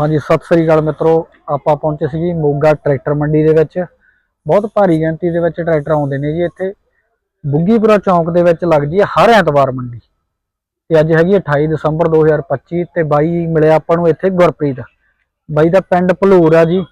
ਹਾਂਜੀ ਸਤਿ ਸ੍ਰੀ ਅਕਾਲ ਮਿੱਤਰੋ। ਆਪਾਂ ਪਹੁੰਚੇ ਸੀ ਜੀ ਮੋਗਾ ਟਰੈਕਟਰ ਮੰਡੀ ਦੇ ਵਿੱਚ। ਬਹੁਤ ਭਾਰੀ ਗਿਣਤੀ ਦੇ ਵਿੱਚ ਟਰੈਕਟਰ ਆਉਂਦੇ ਨੇ ਜੀ ਇੱਥੇ। ਬੁੱਗੀਪੁਰਾ ਚੌਂਕ ਦੇ ਵਿੱਚ ਲੱਗਦੀ ਹੈ ਹਰ ਐਤਵਾਰ ਮੰਡੀ। ਤੇ ਅੱਜ ਹੈਗੀ ਹੈ 28 ਦਸੰਬਰ 2025 ਤੇ ਬਾਈ ਮਿਲਿਆ ਆਪਾਂ ਨੂੰ ਇੱਥੇ ਗੁਰਪ੍ਰੀਤ। ਬਾਈ ਦਾ ਪਿੰਡ ਭਲੂਰ ਆ ਜੀ।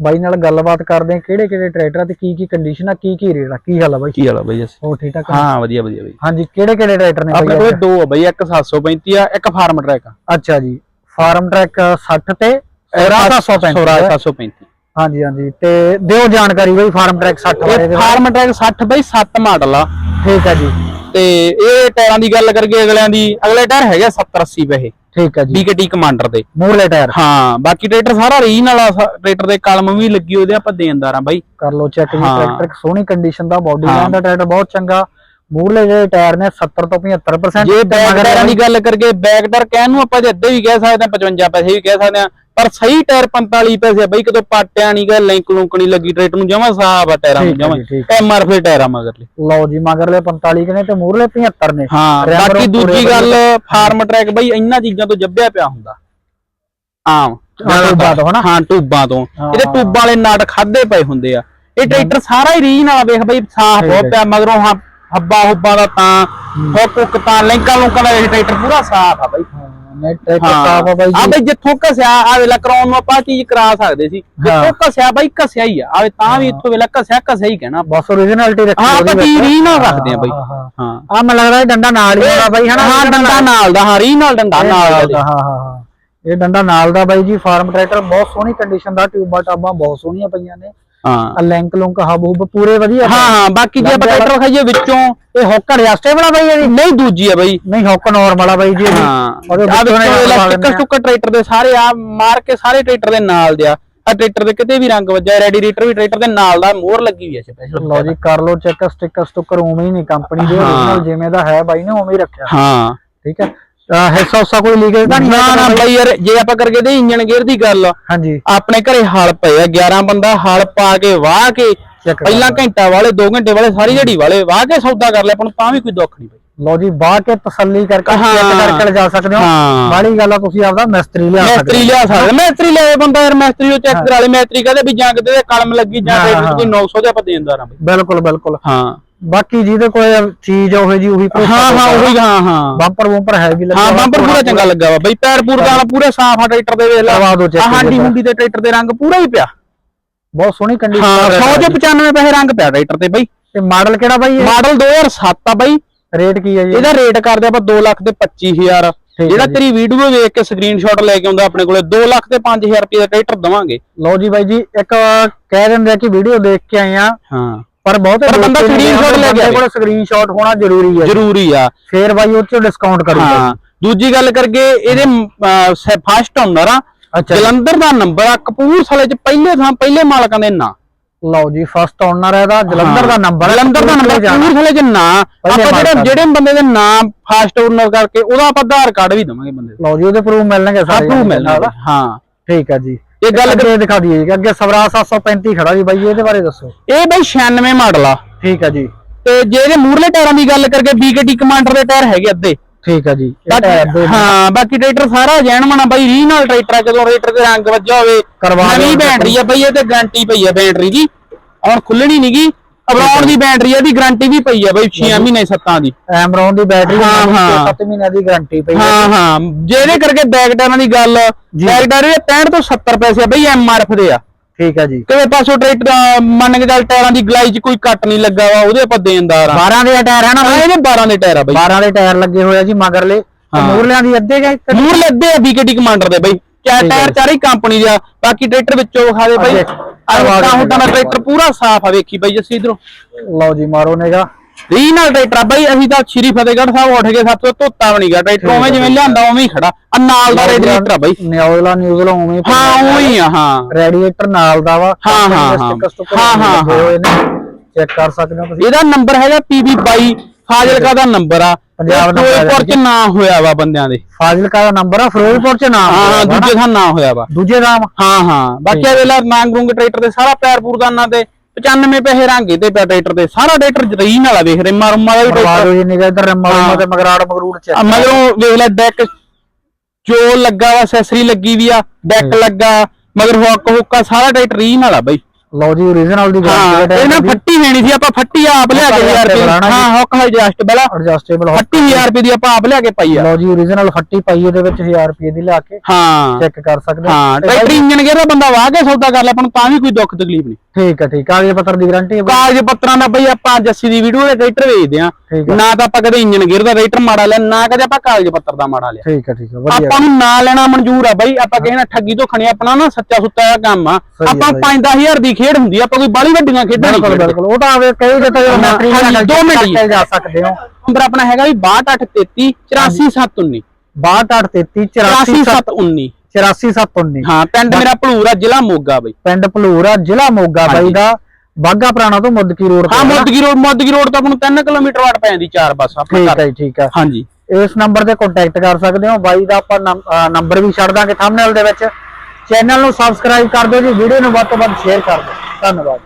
ਬਾਈ ਨਾਲ ਗੱਲਬਾਤ ਕਰਦੇ ਆ ਕਿਹੜੇ ਕਿਹੜੇ ਟਰੈਕਟਰ ਆ ਤੇ ਕੀ ਕੀ ਕੰਡੀਸ਼ਨ ਆ ਕੀ ਕੀ ਰੇਟ ਆ ਕੀ ਹਾਲ ਆ ਬਾਈ? ਕੀ ਹਾਲ ਆ ਬਈ ਅਸੀਂ ਹੋ ਠੀਕ ਠਾਕ? ਹਾਂ ਵਧੀਆ ਵਧੀਆ ਬਈ। ਹਾਂਜੀ ਕਿਹੜੇ ਕਿਹੜੇ ਟਰੈਕਟਰ ਨੇ ਆਪਣੇ ਬਾਈ ਕੋਲ ਅੱਜ? ਦੋ ਆ ਬਈ ਇੱਕ 735 ਆ ਇੱਕ ਫਾਰਮ ਟਰੈਕ ਆ। ਅੱਛਾ ਜੀ। ਫਾਰਮ ਟਰੈਕ 60 ਤੇ ਸਵਰਾਜ 735 ਸਵਰਾਜ 735 ਹਾਂਜੀ ਹਾਂਜੀ। ਤੇ ਦਿਓ ਜਾਣਕਾਰੀ ਬਈ ਫਾਰਮ ਟਰੈਕ 60 ਬਾਰੇ। ਇਹ ਫਾਰਮ ਟਰੈਕ 60 ਬਈ 7 ਮਾਡਲ ਆ। ਠੀਕ ਹੈ ਜੀ। ਤੇ ਇਹ ਟਾਇਰਾਂ ਦੀ ਗੱਲ ਕਰਕੇ ਅਗਲਿਆਂ ਦੀ ਅਗਲੇ ਟਾਇਰ ਹੈਗੇ 70 80 ਪੈਸੇ ਠੀਕ ਹੈ ਜੀ। ਡੀਕੇਟੀ ਕਮਾਂਡਰ ਦੇ। ਮੂਰਲੇ ਟਾਇਰ। ਹਾਂ ਬਾਕੀ ਟਰੈਕਟਰ ਸਾਰਾ ਰੀਨ ਵਾਲਾ ਟਰੈਕਟਰ ਦੇ ਕਲਮ ਵੀ ਲੱਗੀ ਉਹਦੇ ਆਪਾਂ ਦੇਣਦਾਰ ਆ ਬਾਈ। ਕਰ ਲਓ ਚੈੱਕ। ਟਰੈਕਟਰ ਸੋਹਣੀ ਕੰਡੀਸ਼ਨ ਦਾ ਬਾਡੀ ਹਾਂ। ਲਾਈਨ ਦਾ ਟਰੈਕਟਰ ਬਹੁਤ ਚੰਗਾ। ਮੂਰਲੇ ਜਿਹੜੇ ਟਾਇਰ ਨੇ 70 ਤੋਂ 75% ਜੇ ਬੈਕ ਟਾਇਰਾਂ ਦੀ ਗੱਲ ਕਰਕੇ ਬੈਕ ਟਾਇਰ ਕਹਿਣ ਨੂੰ ਆਪਾਂ ਜੇ ਅੱਧੇ ਵੀ ਕਹਿ ਸਕਦੇ ਆ 55 ਪੈਸੇ ਵੀ ਕਹਿ ਸਕਦੇ ਆ ਪਰ ਸਹੀ ਟਾਇਰ 45 ਪੈਸੇ ਬਈ ਕਿਤੋਂ ਪਾਟਿਆ ਨਹੀਂ ਗਾ ਲਿੰਕ ਲੁੰਕ ਨਹੀਂ ਲੱਗੀ ਟਰੈਕਟਰ ਨੂੰ ਜਮਾ ਸਾਫ਼ ਆ ਟਾਇਰਾਂ ਨੂੰ ਜਮਾ। ਜੀ, ਠੀਕ ਐਮਆਰ ਫਿਰ ਟਾਇਰਾਂ ਮਗਰਲੇ। ਲਓ ਜੀ ਮਗਰਲੇ 45 ਕਨੇ ਤੇ ਮੂਰਲੇ 75 ਨੇ। ਹਾਂ ਬਾਕੀ ਦੂਜੀ। ਗੱਲ ਫਾਰਮ ਟਰੈਕ ਬਈ ਇਹਨਾਂ ਚੀਜ਼ਾਂ ਤੋਂ ਜੱਬਿਆ ਪਿਆ ਹੁੰਦਾ। ਆਮ। ਟੂਬਾਂ ਤੋਂ ਹਨਾ? ਹਾਂ ਟੂਬਾਂ ਤੋਂ। ਇਹਦੇ। ਟੂਬਾਂ ਵਾਲੇ ਨਟ ਖਾਦੇ ਪਏ ਹੁੰਦੇ ਆ। ਇਹ ਟਰੈਕਟਰ ਸਾਰਾ ਹੀ ਰੀਨ ਵਾਲਾ ਵੇਖ ਬਈ ਸਾਫ਼ ਹੈ। ਪਿਆ ਮਗਰੋਂ ਹਾਂ ਹੱਬਾ ਹੁੱਬਾ ਦਾ ਤਾਂ ਹੁੱਕ ਹੁੱਕ ਤਾਂ ਲਿੰਕਾਂ ਲੁੰਕਾਂ ਦਾ ਇਹ ਟਰੈਕਟਰ ਪੂਰਾ ਸਾਫ਼ ਆ ਬਈ। ਨੇ ਟਰੈਕਟਰ ਸਾਫ਼ ਆ ਬਾਈ ਆ ਬਈ ਜਿੱਥੋਂ ਘਸਿਆ ਆ ਵੇਲਾ ਕਰਾਉਣ ਨੂੰ ਆਪਾਂ ਚੀਜ਼ ਕਰਾ ਸਕਦੇ ਸੀ। ਜਿੱਥੋਂ ਘਸਿਆ ਬਈ ਘਸਿਆ ਹੀ ਆ। ਆਵੇ ਤਾਂ ਵੀ ਇੱਥੋਂ ਵੇਲਾ ਘਸਿਆ ਘਸਿਆ ਹੀ ਕਹਿਣਾ ਬਸ ਓਰੀਜਨਲਿਟੀ ਰੱਖੀ ਹਾਂ ਆਪਾਂ ਨਾਲ ਰੱਖਦੇ ਆ ਬਈ। ਹਾਂ, ਹਾਂ। ਹਾਂ। ਆ ਮੈਨੂੰ ਲੱਗਦਾ ਡੰਡਾ ਨਾਲ ਹੀ ਹੋਣਾ ਬਾਈ ਹਨਾ? ਹਾਂ ਡੰਡਾ ਨਾਲ ਦਾ ਹਾਂ ਰੀ ਨਾਲ ਡੰਡਾ ਇਹ ਨਾਲ ਨਾਲ ਦਾ ਦਾ ਹਾਂ ਹਾਂ ਹਾਂ। ਇਹ ਡੰਡਾ ਨਾਲ ਦਾ ਬਾਈ ਜੀ ਫਾਰਮ ਟਰੈਕਟਰ ਬਹੁਤ ਸੋਹਣੀ ਕੰਡੀਸ਼ਨ ਦਾ ਟਿਊਬਾਂ ਟਾਬਾਂ ਬਹੁਤ ਸੋਹਣੀਆਂ ਪਈਆਂ ਨੇ। ਹਾਂ। ਲਿੰਕ ਲੁੰਕ ਹਬ ਹੁਬ ਪੂਰੇ ਵਧੀਆ ਹਾਂ ਹਾਂ ਬਾਕੀ ਜੇ ਆਪਾਂ ਟਰੈਕਟਰ ਖਾਈਏ ਵਿੱਚੋਂ ਇਹ ਹੁੱਕ ਐਡਜਸਟੇਬਲ ਆ ਬਾਈ ਇਹਦੀ ਨਹੀਂ ਦੂਜੀ ਆ ਬਈ। ਨਹੀਂ ਹੁੱਕ ਨਾਰਮਲ ਆ ਬਾਈ ਜੀ ਇਹਦੀ ਹਾਂ। ਆ ਦਿੰਦੇ ਆ। ਸਟੁੱਕਰ ਟਰੈਕਟਰ ਦੇ ਸਾਰੇ ਆ ਮਾਰ ਕੇ ਸਾਰੇ ਟਰੈਕਟਰ ਦੇ ਨਾਲ ਦੇ ਆ। ਆ ਟਰੈਕਟਰ ਦੇ ਕਿਤੇ ਵੀ ਰੰਗ ਵੱਜਾ ਰੈਡੀਏਟਰ ਵੀ ਟਰੈਕਟਰ ਦੇ ਨਾਲ ਦਾ ਮੋਹਰ ਲੱਗੀ ਹੋਈ ਆ ਸਪੈਸ਼ਲ ਲਓ ਜੀ ਕਰ ਲਓ ਚੈੱਕ ਸਟicker ਸਟੁੱਕਰ ਉਵੇਂ ਹੀ ਨਹੀਂ ਕੰਪਨੀ ਦੇ ਜਿਵੇਂ ਦਾ ਹੈ ਬਾਈ ਨੇ ਉਵੇਂ ਹੀ ਰੱਖਿਆ। ਹਾਂ। ਠੀਕ ਹੈ? ਹਿੱਸਾ ਹੁੱਸਾ ਕੋਈ ਲੀਕੇਜ ਤਾਂ ਨਹੀਂ ਨਾ ਨਾ ਬਾਈ? ਯਾਰ ਜੇ ਆਪਾਂ ਕਰਕੇ ਦੇ ਇੰਜਨ ਗੇਅਰ ਦੀ ਗੱਲ ਹਾਂਜੀ। ਆਪਣੇ ਘਰੇ ਹਲ ਪਏ ਆ 11 ਬੰਦਾ ਹਲ ਪਾ ਕੇ ਵਾਹ ਕੇ ਪਹਿਲਾਂ ਘੰਟਾ ਵਾਲੇ 2 ਘੰਟੇ ਵਾਲੇ ਸਾਰੀ ਦਿਹਾੜੀ ਵਾਲੇ ਵਾਹ ਕੇ ਸੌਦਾ ਕਰ ਲਿਆ ਆਪਾਂ ਨੂੰ ਤਾਂ ਵੀ ਕੋਈ ਦੁੱਖ ਨਹੀਂ ਲਓ ਜੀ ਬਾਹ ਕੇ ਤਸੱਲੀ ਕਰਕੇ। ਚੈੱਕ ਕਰਕੇ ਲਿਜਾ ਸਕਦੇ ਹੋ। ਬਾਹਲੀ ਗੱਲ ਆ ਤੁਸੀਂ ਆਪਦਾ ਮਿਸਤਰੀ ਲਿਆ ਸਕਦੇ ਮੈਸਤਰੀ ਲਿਆ ਸਕਦਾ ਮੈਸਤਰੀ ਲਿਆਏ ਬੰਦਾ ਯਾਰ ਮੈਸਤਰੀ ਨੂੰ ਚੈੱਕ ਕਰਾ ਲੇ ਮੈਸਤਰੀ ਕਹਦੇ ਵੀ ਜਾਂ ਕਿਤੇ ਕਲਮ ਲੱਗੀ ਜਾਂ। ਦੀ 900 ਦੇ ਆਪਾਂ ਦੇਣਦਾਰ ਆ ਬਈ। ਬਿਲਕੁਲ ਬਿਲਕੁਲ। ਹਾਂ। ਬਾਕੀ ਜਿਹਦੇ ਕੋਲ ਚੀਜ਼ ਉਹੇ ਜੀ ਉਹੀ ਹਾਂ ਹਾਂ। ਉਹੀ ਹਾਂ ਹਾਂ। ਬੰਪਰ ਬੰਪਰ ਹੈ ਵੀ ਲੱਗਿਆ। ਹਾਂ ਬੰਪਰ ਪੂਰਾ ਚੰਗਾ ਲੱਗਾ ਵਾ ਬਈ ਪੈਰ ਪੂਰ ਦਾ ਪੂਰੇ ਸਾਫ਼ ਆ ਟਰੈਕਟਰ ਦੇ ਵੇਖ ਲਾ। ਹਾਂਡੀ। ਹੁੰਡੀ ਦੇ ਟਰੈਕਟਰ ਦੇ ਰੰਗ ਪੂਰਾ ਹੀ ਪਿਆ। ਬਹੁਤ ਸੋਹਣੀ ਕੰਡੀਸ਼ਨ ਹਾਂ 100 ਚ 95 ਪੈਸੇ ਰੰਗ ਪਿਆ ਟਰੈਕਟਰ ਤੇ ਬਈ। ਤੇ ਮਾਡਲ ਕਿਹੜਾ ਬਾਈ ਇਹ? ਮਾਡਲ 2007 ਆ ਬਈ। ਰੇਟ ਕੀ ਹੈ ਜੀ? ਇਹਦਾ ਰੇਟ ਕਰਦੇ ਆਪਾਂ 2 ਲੱਖ ਤੇ 25000 ਠੀਕ ਹੈ ਜਿਹੜਾ। ਤੇਰੀ ਵੀਡੀਓ ਵੇਖ ਕੇ ਸਕਰੀਨਸ਼ਾਟ ਲੈ ਕੇ ਆਉਂਦਾ ਆਪਣੇ ਕੋਲੇ 2 ਲੱਖ ਤੇ 5000 ਰੁਪਏ ਦਾ ਟਰੈਕਟਰ ਦਵਾਂਗੇ। ਲਓ ਜੀ ਬਾਈ ਜੀ ਇੱਕ ਕਹਿ ਦਿੰਦੇ ਆ ਕਿ ਵੀਡੀਓ ਦੇਖ ਕੇ ਆਏ ਆ। ਹਾਂ। ਪਰ ਬਹੁਤੇ ਪਰ ਬੰਦਾ screenshot ਲੈ ਕੇ ਆਵੇ। ਕੋਲ ਸਕਰੀਨਸ਼ਾਟ ਹੋਣਾ ਜ਼ਰੂਰੀ ਹੈ। ਜ਼ਰੂਰੀ ਆ। ਫੇਰ ਬਾਈ ਉਹ ਚ ਡਿਸਕਾਊਂਟ ਕਰੂਗਾ ਹਾਂ। ਦੂਜੀ ਗੱਲ ਕਰਕੇ ਇਹਦੇ ਫਸਟ ਓਨਰ ਆ। ਜਲੰਧਰ ਦਾ ਨੰਬਰ ਆ ਕਪੂਰਥਲੇ ਚ ਪਹਿਲੇ ਥਾਂ ਪਹਿਲੇ ਮਾਲਕਾਂ ਦੇ ਨਾਂ। ਲਓ ਜੀ ਫਸਟ ਓਨਰ ਇਹਦਾ ਜਲੰਧਰ ਦਾ ਨੰਬਰ ਜਲੰਧਰ ਦਾ ਨੰਬਰ ਕਪੂਰਥਲੇ ਚ ਨਾਂ। ਆਪਾਂ ਜਿਹੜੇ ਜਿਹੜੇ ਬੰਦੇ ਦੇ ਨਾਮ ਫਸਟ ਓਨਰ ਕਰਕੇ ਉਹਦਾ ਆਪਾਂ ਆਧਾਰ ਕਾਰਡ ਵੀ ਦਵਾਂਗੇ ਬੰਦੇ ਲਓ ਜੀ ਉਹਦੇ ਪ੍ਰੂਫ ਮਿਲਣਗੇ ਸਾਰੇ ਆਪੂ ਮਿਲਣਾ ਨਾਲ। ਹਾਂ। ਠੀਕ ਹੈ ਜੀ। ਇਹ ਗੱਲ ਅੱਗੇ ਦਿਖਾ ਦਈਏ ਜੀ ਅੱਗੇ ਸਵਰਾਜ 735 ਖੜਾ ਜੀ ਬਾਈ ਇਹਦੇ ਬਾਰੇ ਦੱਸੋ। ਇਹ ਬਈ 96 ਮਾਡਲ ਆ। ਠੀਕ ਹੈ ਜੀ। ਤੇ ਜੇ ਇਹਦੇ ਮੂਰਲੇ ਟਾਇਰਾਂ ਦੀ ਗੱਲ ਕਰਕੇ ਬੀਕੇਟੀ ਕਮਾਂਡਰ ਦੇ ਟਾਇਰ ਹੈਗੇ ਅੱਧੇ। ਠੀਕ ਹੈ ਜੀ ਹਾਂ ਬਾਕੀ ਟਰੈਕਟਰ ਸਾਰਾ ਜੈਨਮਨ ਆ ਬਾਈ ਰੀ ਨਾਲ ਟਰੈਕਟਰ ਆ ਜਦੋਂ ਟਰੈਕਟਰ ਦੇ ਰੰਗ ਵੱਜਾ ਹੋਵੇ। ਨਵੀਂ ਬੈਟਰੀ ਆ ਬਈ ਇਹ ਤੇ ਗਾਰੰਟੀ ਪਈ ਆ ਬੈਟਰੀ ਦੀ। ਹੁਣ ਖੁੱਲਣੀ ਨਹੀਂਗੀ ਅਬਰਾਉਣ ਦੀ ਬੈਟਰੀ ਆ ਦੀ ਗਾਰੰਟੀ ਵੀ ਪਈ ਆ ਬਈ 6 ਮਹੀਨੇ 7 ਦੀ। ਐਮਰੋਨ ਦੀ ਬੈਟਰੀ ਹਾਂ, ਹਾਂ। 7 ਮਹੀਨਿਆਂ ਦੀ ਗਾਰੰਟੀ ਪਈ ਹੈ ਹਾਂ ਹਾਂ। ਜਿਹਦੇ ਕਰਕੇ ਬੈਕ ਟਾਇਰਾਂ ਦੀ ਗੱਲ ਬੈਕ ਟਾਇਰ ਦੇ 65 ਤੋਂ 70 ਪੈਸੇ ਆ ਬਈ ਐਮਆਰਐਫ ਦੇ ਆ। ਠੀਕ ਹੈ ਜੀ। ਕਿਵੇਂ ਪਾਸੋਂ ਟਰੈਕਟਰ ਮੰਨ ਕੇ ਚੱਲ ਟਾਇਰਾਂ ਦੀ ਗਲਾਈ 'ਚ ਕੋਈ ਕੱਟ ਨਹੀਂ ਲੱਗਾ ਵਾ ਉਹਦੇ ਆਪਾਂ ਦੇਣਦਾਰ ਆ 12 ਦੇ ਟਾਇਰ ਹੈ ਨਾ ਹਾਂ ਇਹਦੇ 12 ਦੇ ਟਾਇਰ ਆ ਬਈ। 12 ਦੇ ਟਾਇਰ ਲੱਗੇ ਹੋਏ ਆ ਜੀ ਮਗਰਲੇ। ਤੇ ਹਾਂ। ਦੀ ਅੱਧੇ ਗਏ। ਮੂਰ ਲੱਦੇ ਆ ਬੀਕੇਟੀ ਕਮਾਂਡਰ ਦੇ ਬਈ। ਚਾਰ ਠੀਕ। ਟਾਇਰ ਚਾਰੇ ਕੰਪਨੀ ਦੇ ਆ। ਬਾਕੀ ਟਰੈਕਟਰ ਵਿੱਚੋਂ ਵਿਖਾ ਦੇ ਬਈ। ਹੁੱਟਾਂ ਦਾ ਟਰੈਕਟਰ ਪੂਰਾ ਸਾਫ਼ ਆ ਵੇਖੀ ਬਈ ਅਸੀਂ ਇਧਰੋਂ। ਲਓ ਜੀ ਮਾਰੋ ਨੇਗਾ। ਰੀਨਲ ਟਰੈਕਟਰ ਆ। ਬਈ ਅਸੀਂ ਤਾਂ ਸ਼੍ਰੀ ਫਤਿਹਗੜ੍ਹ ਸਾਹਿਬ ਉੱਠ ਕੇ ਸਭ ਤੋਂ ਧੋਤਾ ਬਣੀ ਗਿਆ ਟਰੈਕਟਰ ਉਵੇਂ ਜਿਵੇਂ ਲਿਆਂਦਾ ਉਵੇਂ ਹੀ ਖੜਾ। ਆ ਨਾਲ ਦਾ ਰੇਡੀਏਟਰ ਆ ਬਈ। ਨਿਊਜ਼ਲਾ ਨਿਊਜ਼ਲਾ ਉਵੇਂ ਹੀ ਹਾਂ ਉਵੇਂ ਹੀ ਆ ਹਾਂ। ਰੈਡੀਏਟਰ ਨਾਲ ਦਾ ਵਾ। ਹਾਂ, ਹਾਂ, ਹਾਂ। ਹਾਂ, ਹਾਂ, ਚੈੱਕ ਕਰ ਸਕਦੇ ਹੋ ਤੁਸੀਂ। ਇਹਦਾ ਨੰਬਰ ਹੈਗਾ PB22 ਫਾਜ਼ਿਲਕਾ ਦਾ ਨੰਬਰ ਆ। ਪੰਜਾਬ ਆ ਫਿਰੋਜ਼ਪੁਰ ਚ ਨਾਂ ਹੋਇਆ ਵਾ ਬੰਦਿਆਂ ਦੇ। ਫਾਜ਼ਿਲਕਾ ਦਾ ਨੰਬਰ ਆ ਫਿਰੋਜ਼ਪੁਰ ਚ ਨਾਮ ਹਾਂ ਹਾਂ ਦੂਜੇ ਨਾ। ਥਾਂ ਨਾਂ ਹੋਇਆ ਵਾ। ਦੂਜੇ ਨਾਮ ਹਾਂ ਹਾਂ। ਬਾਕੀ ਇਹ ਵੇਲਾ ਨਾਂਗ ਰੂੰਗ ਟਰੈਕਟਰ ਦੇ ਸਾਰਾ ਪੈਰ ਪੂਰਦਾਨਾਂ ਤੇ 95 ਪੈਸੇ ਰਾਂਗੇ ਤੇ ਪਿਆ ਟਰੈਕਟਰ ਤੇ ਸਾਰਾ ਟਰੈਕਟਰ ਰੀਨ ਵਾਲਾ ਵੇਖ ਰਿਮਾ ਰੁਮਾ ਦਾ ਵੀ ਟਰੈਕਟਰ। ਦਿਓ ਜੀ ਨਿਗਾ ਇਧਰ ਰੰਮਾ ਰੰਮਾ ਤੇ ਮਗਰਾੜ ਮਗਰੂੜ ਚ ਆ। ਮਗਰੋਂ ਵੇਖ ਲੈ ਡੈਕ ਜੋ ਲੱਗਾ ਵਾ ਅਸੈਸਰੀ ਲੱਗੀ ਵੀ ਆ ਡੈਕ ਲੱਗਾ ਮਗਰ ਹੁੱਕ ਹੁੱਕਾ ਸਾਰਾ ਟਰੈਕਟਰ ਰੀਜਨਲ ਆ ਬਈ। ਲਓ ਜੀ ਓਰੀਜਨਲ ਦੀ ਹਾਂ ਇਹ ਨਾ ਫੱਟੀ ਲੈਣੀ ਸੀ ਆਪਾਂ ਫੱਟੀ ਆਪ ਲਿਆ ਕੇ 1000 ਰੁਪਏ ਬਣਾਉਣਾ ਜੀ। ਹਾਂ ਹੁੱਕ ਐਡਜਸਟ ਬਲਾ ਐਡਜਸਟੇਬਲ ਫੱਟੀ 1000 ਰੁਪਏ ਦੀ ਆਪਾਂ ਆਪ ਲਿਆ ਕੇ ਪਾਈ ਆ। ਲਓ ਜੀ ਓਰੀਜਨਲ ਫੱਟੀ ਪਾਈ ਇਹਦੇ ਵਿੱਚ 1000 ਰੁਪਏ ਦੀ ਲਿਆ ਕੇ ਹਾਂ। ਚੈੱਕ ਕਰ ਸਕਦੇ ਹੋ। ਟਰੈਕਟਰ ਇੰਜਨ ਗੇਅਰ ਦਾ ਬੰਦਾ ਵਾਹ ਕੇ ਸੌਦਾ ਕਰ ਲੈ ਆਪਾਂ ਨੂੰ ਤਾਂ ਵੀ ਕੋਈ ਦੁੱਖ ਤਕਲੀਫ ਨਹੀਂ। ਠੀਕ ਹੈ ਠੀਕ ਆ। ਕਾਗਜ਼ ਪੱਤਰ ਦੀ ਗਾਰੰਟੀ ਹੈ? ਕਾਗਜ਼ ਪੱਤਰਾਂ ਦਾ ਬਈ ਆਪਾਂ ਜੱਸੀ ਦੀ ਵੀਡੀਓ ਦੇ ਟਰੈਕਟਰ ਵੇਚਦੇ ਆ ਨਾ ਤਾਂ ਆਪਾਂ ਕਦੇ ਇੰਜਨ ਗੇਅਰ ਦਾ ਟਰੈਕਟਰ ਮਾੜਾ ਲਿਆ ਨਾ ਕਦੇ ਆਪਾਂ ਕਾਗਜ਼ ਪੱਤਰ ਦਾ ਮਾੜਾ ਲਿਆ। ਠੀਕ ਹੈ ਠੀਕ ਹੈ ਵਧੀਆ। ਆਪਾਂ ਨੂੰ ਨਾ ਲੈਣਾ ਮਨਜ਼ੂਰ ਆ ਬਈ ਆਪਾਂ ਕਿਸੇ ਨਾਲ ਠੱਗੀ ਤੋਂ ਖਣੀ ਆਪਣਾ ਨਾ ਸੱਚਾ ਸੁੱਤਾ ਦਾ ਕੰਮ ਆ। ਆਪਾਂ ਸਹੀ। 5-10000 ਦੀ ਖੇਡ ਹੁੰਦੀ ਆ ਆਪਾਂ ਕੋਈ ਬਾਲੀ ਵੱਡੀਆਂ ਖੇਡਾਂ ਨਹੀਂ ਬਿਲਕੁਲ ਖੇਡਦੇ। ਬਿਲਕੁਲ। ਉਹ ਤਾਂ ਆਵੇ ਕਈ ਦੇ ਤਾਂ ਹਾਂ, ਮੈਟਰੀ ਹਾਂਜੀ, ਦੋ ਮਿੰਟ ਜੀ। ਸਕਦੇ ਹੋ। ਨੰਬਰ ਆਪਣਾ ਹੈਗਾ ਵੀ 6233 84719 6233 84719 84719 ਹਾਂ ਪਿੰਡ ਮੇਰਾ ਭਲੂਰ ਆ ਜ਼ਿਲ੍ਹਾ ਮੋਗਾ ਬਈ। ਪਿੰਡ ਭਲੂਰਾ ਜ਼ਿਲ੍ਹਾ ਮੋਗਾ ਬਾਈ। ਦਾ। ਬਾਗਾ ਪੁਰਾਣਾ ਤੋਂ ਮੁੱਦਕੀ ਰੋਡ ਹਾਂ? ਮੋਦਗੀ ਰੋਡ ਮੋਦਗੀ ਰੋਡ ਤੋਂ ਆਪਾਂ ਨੂੰ 3 ਕਿਲੋਮੀਟਰ ਵਾਟ ਪੈ ਜਾਂਦੀ ਚਾਰ ਬੱਸ ਆਪਣੇ ਠੀਕ ਹੈ ਠੀਕ ਹੈ ਹਾਂਜੀ। ਇਸ ਨੰਬਰ ਤੇ ਕੰਟੈਕਟ ਕਰ ਸਕਦੇ ਹੋ ਬਾਈ ਦਾ ਆਪਾਂ ਨੰਬਰ ਵੀ ਛੱਡ ਦਾਂਗੇ ਥੰਬਨੇਲ ਦੇ ਵਿੱਚ। ਚੈਨਲ ਨੂੰ ਸਬਸਕ੍ਰਾਈਬ ਕਰ ਦਿਓ ਜੀ ਵੀਡੀਓ ਨੂੰ ਵੱਧ ਤੋਂ ਵੱਧ ਸ਼ੇਅਰ ਕਰ ਦਿਓ। ਧੰਨਵਾਦ।